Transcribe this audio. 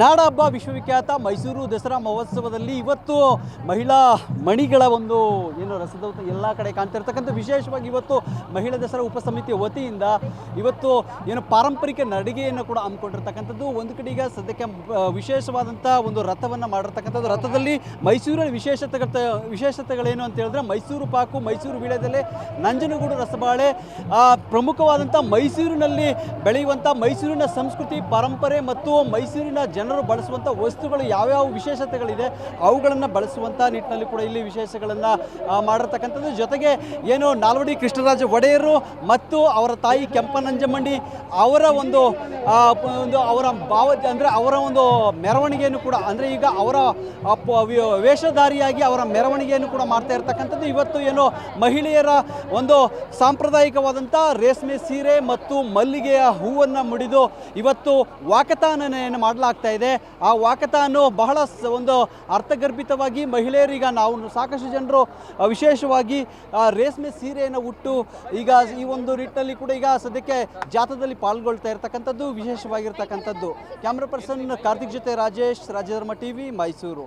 ನಾಡ ಹಬ್ಬ ವಿಶ್ವವಿಖ್ಯಾತ ಮೈಸೂರು ದಸರಾ ಮಹೋತ್ಸವದಲ್ಲಿ ಇವತ್ತು ಮಹಿಳಾ ಮಣಿಗಳ ಒಂದು ಏನು ರಸದೌತ ಎಲ್ಲ ಕಡೆ ಕಾಣ್ತಿರ್ತಕ್ಕಂಥ ವಿಶೇಷವಾಗಿ ಇವತ್ತು ಮಹಿಳಾ ದಸರಾ ಉಪಸಮಿತಿಯ ವತಿಯಿಂದ ಇವತ್ತು ಏನು ಪಾರಂಪರಿಕ ನಡಿಗೆಯನ್ನು ಕೂಡ ಹಮ್ಮಿಕೊಂಡಿರ್ತಕ್ಕಂಥದ್ದು. ಒಂದು ಕಡೆ ಈಗ ಸದ್ಯಕ್ಕೆ ವಿಶೇಷವಾದಂಥ ಒಂದು ರಥವನ್ನು ಮಾಡಿರ್ತಕ್ಕಂಥದ್ದು. ರಥದಲ್ಲಿ ಮೈಸೂರಿನ ವಿಶೇಷತೆ ವಿಶೇಷತೆಗಳೇನು ಅಂತ ಹೇಳಿದ್ರೆ ಮೈಸೂರು ಪಾಕು, ಮೈಸೂರು ವೀಳ್ಯದೆಲೆ, ನಂಜನಗೂಡು ರಸಬಾಳೆ ಪ್ರಮುಖವಾದಂಥ ಮೈಸೂರಿನಲ್ಲಿ ಬೆಳೆಯುವಂಥ ಮೈಸೂರಿನ ಸಂಸ್ಕೃತಿ, ಪರಂಪರೆ ಮತ್ತು ಮೈಸೂರಿನ ಜನರು ಬಳಸುವಂಥ ವಸ್ತುಗಳು ಯಾವ್ಯಾವ ವಿಶೇಷತೆಗಳಿದೆ, ಅವುಗಳನ್ನು ಬಳಸುವಂಥ ನಿಟ್ಟಿನಲ್ಲಿ ಕೂಡ ಇಲ್ಲಿ ವಿಶೇಷಗಳನ್ನು ಮಾಡಿರ್ತಕ್ಕಂಥದ್ದು. ಜೊತೆಗೆ ಏನು ನಾಲ್ವಡಿ ಕೃಷ್ಣರಾಜ ಒಡೆಯರು ಮತ್ತು ಅವರ ತಾಯಿ ಕೆಂಪನಂಜಮಂಡಿ ಅವರ ಒಂದು ಒಂದು ಅವರ ಭಾವ, ಅಂದರೆ ಅವರ ಒಂದು ಮೆರವಣಿಗೆಯನ್ನು ಕೂಡ, ಅಂದರೆ ಈಗ ಅವರ ವೇಷಧಾರಿಯಾಗಿ ಅವರ ಮೆರವಣಿಗೆಯನ್ನು ಕೂಡ ಮಾಡ್ತಾ ಇರ್ತಕ್ಕಂಥದ್ದು. ಇವತ್ತು ಏನು ಮಹಿಳೆಯರ ಒಂದು ಸಾಂಪ್ರದಾಯಿಕವಾದಂಥ ರೇಷ್ಮೆ ಸೀರೆ ಮತ್ತು ಮಲ್ಲಿಗೆಯ ಹೂವನ್ನು ಮುಡಿದು ಇವತ್ತು ವಾಕತಾನನೆಯನ್ನು ಮಾಡಲಾಗ್ತಾ ಆ ವಾಕತಾನು ಬಹಳ ಒಂದು ಅರ್ಥಗರ್ಭಿತವಾಗಿ ಮಹಿಳೆಯರೀಗ ನಾವು ಸಾಕಷ್ಟು ಜನರು ವಿಶೇಷವಾಗಿ ರೇಷ್ಮೆ ಸೀರೆಯನ್ನು ಉಟ್ಟು ಈಗ ಈ ಒಂದು ನಿಟ್ಟಿನಲ್ಲಿ ಕೂಡ ಈಗ ಸದ್ಯಕ್ಕೆ ಜಾಥಾದಲ್ಲಿ ಪಾಲ್ಗೊಳ್ತಾ ಇರ್ತಕ್ಕಂಥದ್ದು, ವಿಶೇಷವಾಗಿರ್ತಕ್ಕಂಥದ್ದು. ಕ್ಯಾಮ್ರಾ ಪರ್ಸನ್ ಕಾರ್ತಿಕ್ ಜೊತೆ ರಾಜೇಶ್, ರಾಜಧರ್ಮ ಟಿವಿ, ಮೈಸೂರು.